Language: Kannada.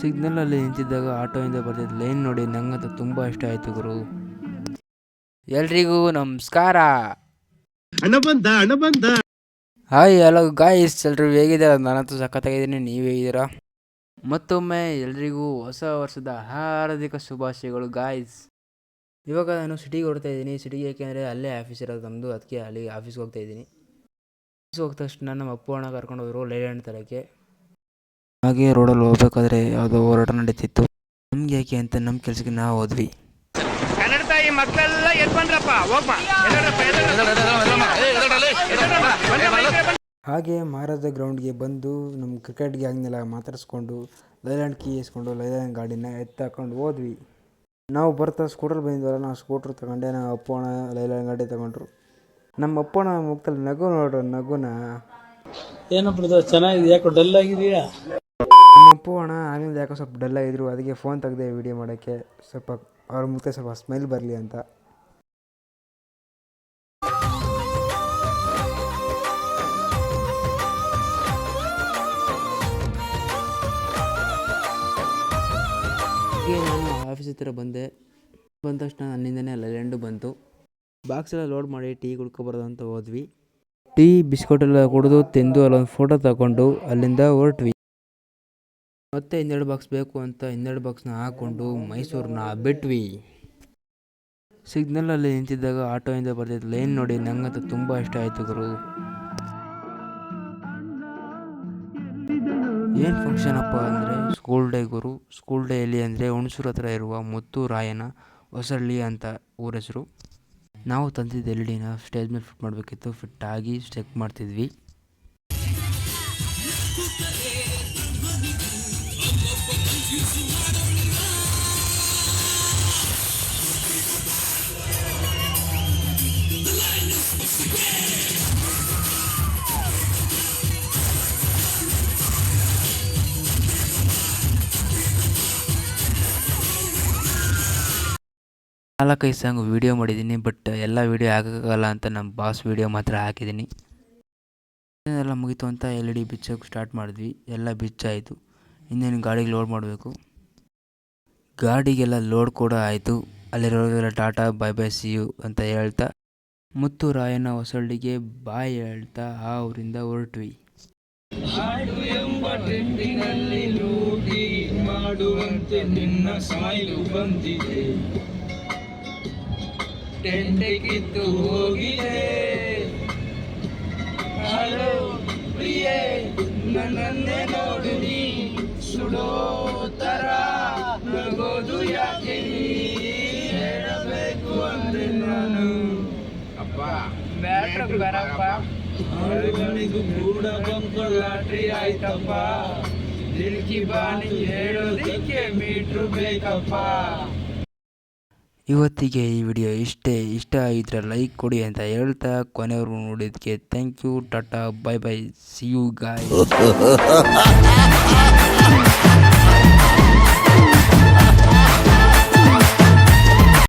ಸಿಗ್ನಲಲ್ಲಿ ನಿಂತಿದ್ದಾಗ ಆಟೋಯಿಂದ ಬರ್ತಿದ್ದ ಲೈನ್ ನೋಡಿ ನಂಗಂತೂ ತುಂಬ ಇಷ್ಟ ಆಯಿತು ಗುರು. ಎಲ್ರಿಗೂ ನಮಸ್ಕಾರ. ಹಾಯ್ ಹಲೋ ಗಾಯ್ಸ್ ಎಲ್ಲರೂ ಹೇಗಿದ್ದೀರಾ? ನಾನಂತೂ ಸಖತ್ತಾಗಿದ್ದೀನಿ ನೀವು ಹೇಗಿದ್ದೀರಾ? ಮತ್ತೊಮ್ಮೆ ಎಲ್ರಿಗೂ ಹೊಸ ವರ್ಷದ ಹಾರ್ದಿಕ ಶುಭಾಶಯಗಳು ಗಾಯ್ಸ್ ಇವಾಗ ನಾನು ಸಿಟಿಗೆ ಹೊರಡ್ತಾ ಇದ್ದೀನಿ. ಸಿಟಿಗೆ ಏಕೆಂದರೆ ಅಲ್ಲೇ ಆಫೀಸ್ ಇರೋದು ನಮ್ಮದು ಅದಕ್ಕೆ ಅಲ್ಲಿ ಆಫೀಸ್ಗೆ ಹೋಗ್ತಾ ಇದ್ದೀನಿ. ಆಫೀಸ್ಗೆ ಹೋದ ತಕ್ಷಣ ನಮ್ಮ ಅಪ್ಪು ಅಣ್ಣ ಕರ್ಕೊಂಡು ಹೋದರು ಲೈಲ್ಯಾಂಡ್ ತರಕ್ಕೆ ಹಾಗೆ ರೋಡಲ್ಲಿ ಹೋಗ್ಬೇಕಾದ್ರೆ ಯಾವುದೋ ಹೋರಾಟ ನಡೀತಿತ್ತು. ನಮ್ಗೆ ಯಾಕೆ ಅಂತ ನಮ್ಮ ಕೆಲಸಕ್ಕೆ ನಾವು ಹೋದ್ವಿ. ಕನ್ನಡ ತಾಯಿ ಮಕ್ಕಳೆಲ್ಲ ಎದ್ ಬಂದ್ರಪ್ಪ ಹೋಗ್ಮ ಎದ್ದೇಳ್ರಪ್ಪ, ಎದ್ದೇಳ್ರಪ್ಪ. ಹಾಗೆ ಮಹಾರಾಜ ಗ್ರೌಂಡ್ಗೆ ಬಂದು ನಮ್ಮ ಕ್ರಿಕೆಟ್ ಗ್ಯಾಂಗ್ನೆಲ್ಲ ಮಾತಾಡಿಸ್ಕೊಂಡು ಲೈಲ್ಯಾಂಡ್ ಕೀ ಇಸ್ಕೊಂಡು ಲೈಲ್ಯಾಂಡ್ ಗಾಡಿನ ಎತ್ತಾಕೊಂಡು ಹೋದ್ವಿ. ನಾವು ಬರ್ತಾ ಸ್ಕೂಟ್ರಲ್ಲಿ ಬಂದಿದ್ವಲ್ಲ ನಾವು ಸ್ಕೂಟ್ರ್ ತಗೊಂಡೆ ನಾವು ಅಪ್ಪಣ ಲೈಲ್ಯಾಂಡ್ ಗಾಡಿ ತಗೊಂಡ್ರು. ನಮ್ಮ ಅಪ್ಪಣ ಮುಖದಲ್ಲಿ ನಗು ನೋಡ್ರು ನಗುನ. ಏನಪ್ಪ ಚೆನ್ನಾಗಿದೆ ಯಾಕೋ ಡಲ್ ಆಗಿದೆಯಾ? ಅಪ್ಪ ಅಣ್ಣ ಆಗಲಿಂದ ಯಾಕೋ ಸ್ವಲ್ಪ ಡಲ್ಲ ಇದ್ದರು ಅದಕ್ಕೆ ಫೋನ್ ತೆಗೆದೆ ವಿಡಿಯೋ ಮಾಡೋಕ್ಕೆ. ಸ್ವಲ್ಪ ಅವ್ರ ಮುಖ ಸ್ವಲ್ಪ ಸ್ಮೈಲ್ ಬರಲಿ ಅಂತ. ನಾನು ಆಫೀಸ್ ಹತ್ತಿರ ಬಂದೆ. ಬಂದ ತಕ್ಷಣ ನನ್ನಿಂದನೇ ಲೆಂಡು ಬಂತು. ಬಾಕ್ಸ್ ಎಲ್ಲ ಲೋಡ್ ಮಾಡಿ ಟೀ ಕುಡ್ಕೊಬಾರ್ದು ಅಂತ ಹೋದ್ವಿ. ಟೀ, ಬಿಸ್ಕೆಟ್ ಎಲ್ಲ ಕುಡಿದು ತಿಂದು ಅಲ್ಲೊಂದು ಫೋಟೋ ತಗೊಂಡು ಅಲ್ಲಿಂದ ಹೊರಟ್ವಿ. ಮತ್ತೆ ಇನ್ನೆರಡು ಬಾಕ್ಸ್ ಬೇಕು ಅಂತ ಇನ್ನೆರಡು ಬಾಕ್ಸ್ನ ಹಾಕ್ಕೊಂಡು ಮೈಸೂರನ್ನ ಬಿಟ್ವಿ. ಸಿಗ್ನಲಲ್ಲಿ ನಿಂತಿದ್ದಾಗ ಆಟೋಯಿಂದ ಬರ್ತಿದ್ದ ಲೈನ್ ನೋಡಿ ನಂಗಂತೂ ತುಂಬ ಇಷ್ಟ ಆಯಿತು ಗುರು. ಏನು ಫಂಕ್ಷನ್ ಅಪ್ಪ ಅಂದರೆ ಸ್ಕೂಲ್ ಡೇ ಗುರು? ಸ್ಕೂಲ್ ಡೇಯಲ್ಲಿ ಅಂದರೆ ಹುಣಸೂರು ಹತ್ರ ಇರುವ ಮುತ್ತು ರಾಯನ ಹೊಸಳ್ಳಿ ಅಂತ ಊರ ಹೆಸರು. ನಾವು ತಂದಿದ್ದ ಎಲ್ ಡಿನ ಸ್ಟೇಜ್ ಮೇಲೆ ಫಿಟ್ ಮಾಡಬೇಕಿತ್ತು. ಫಿಟ್ ಆಗಿ ಸ್ಟೆಕ್ ಮಾಡ್ತಿದ್ವಿ. ನಾಲ್ಕೈದು ಸಾಂಗ್ ವೀಡಿಯೋ ಮಾಡಿದ್ದೀನಿ ಬಟ್ ಎಲ್ಲ ವೀಡಿಯೋ ಹಾಕೋಕ್ಕಾಗಲ್ಲ ಅಂತ ನಮ್ಮ ಬಾಸ್ ವೀಡಿಯೋ ಮಾತ್ರ ಹಾಕಿದ್ದೀನಿ. ಎಲ್ಲ ಮುಗಿತು ಅಂತ ಎಲ್ ಇ ಡಿ ಬಿಚ್ಚೋಕೆ ಸ್ಟಾರ್ಟ್ ಮಾಡಿದ್ವಿ. ಎಲ್ಲ ಬಿಚ್ಚಾಯಿತು. ಇನ್ನೇನು ಗಾಡಿಗೆ ಲೋಡ್ ಮಾಡಬೇಕು? ಗಾಡಿಗೆಲ್ಲ ಲೋಡ್ ಕೂಡ ಆಯಿತು. ಅಲ್ಲಿರೋರಿಗೆಲ್ಲ tata bye bye see you ಅಂತ ಹೇಳ್ತಾ ಮುತ್ತು ರಾಯನ ಹೊಸಳ್ಳಿಗೆ ಬಾಯ್ ಹೇಳ್ತಾ ಆ ಊರಿಂದ ಹೊರಟ್ವಿ. ಮಾಡುವಂತೆ ನಿನ್ನ ಬಂದಿದೆ ಹೋಗಿದೆ ಹಲೋ ಪ್ರಿಯೆ ನೋಡು ಸುಡೋ ತರ ನಗೋದು ಯಾಕೆ ನೀ ಹೇಳಬೇಕು ಅಂದ್ರೆ ನಾನು? ಅಪ್ಪ. ಬ್ಯಾಟ್ರ್ ಬರಪ್ಪ. ಹಳುಗಳಿಗೂ ಕೂಡ ಬಂದು ಲಾಟ್ರಿ ಆಯ್ತಪ್ಪ. ದಿಲ್ಕಿ ಬಾಣಿ ಹೇಳೋದಕ್ಕೆ ಮೀಟ್ರು ಬೇಕಪ್ಪ. ಇವತ್ತಿಗೆ ಈ ವಿಡಿಯೋ ಇಷ್ಟೇ. ಇಷ್ಟ ಆಗಿದ್ರೆ ಲೈಕ್ ಕೊಡಿ ಅಂತ ಹೇಳ್ತಾ ಕೊನೆಯವರು ನೋಡಿದ್ದಕ್ಕೆ thank you tata bye bye see you guys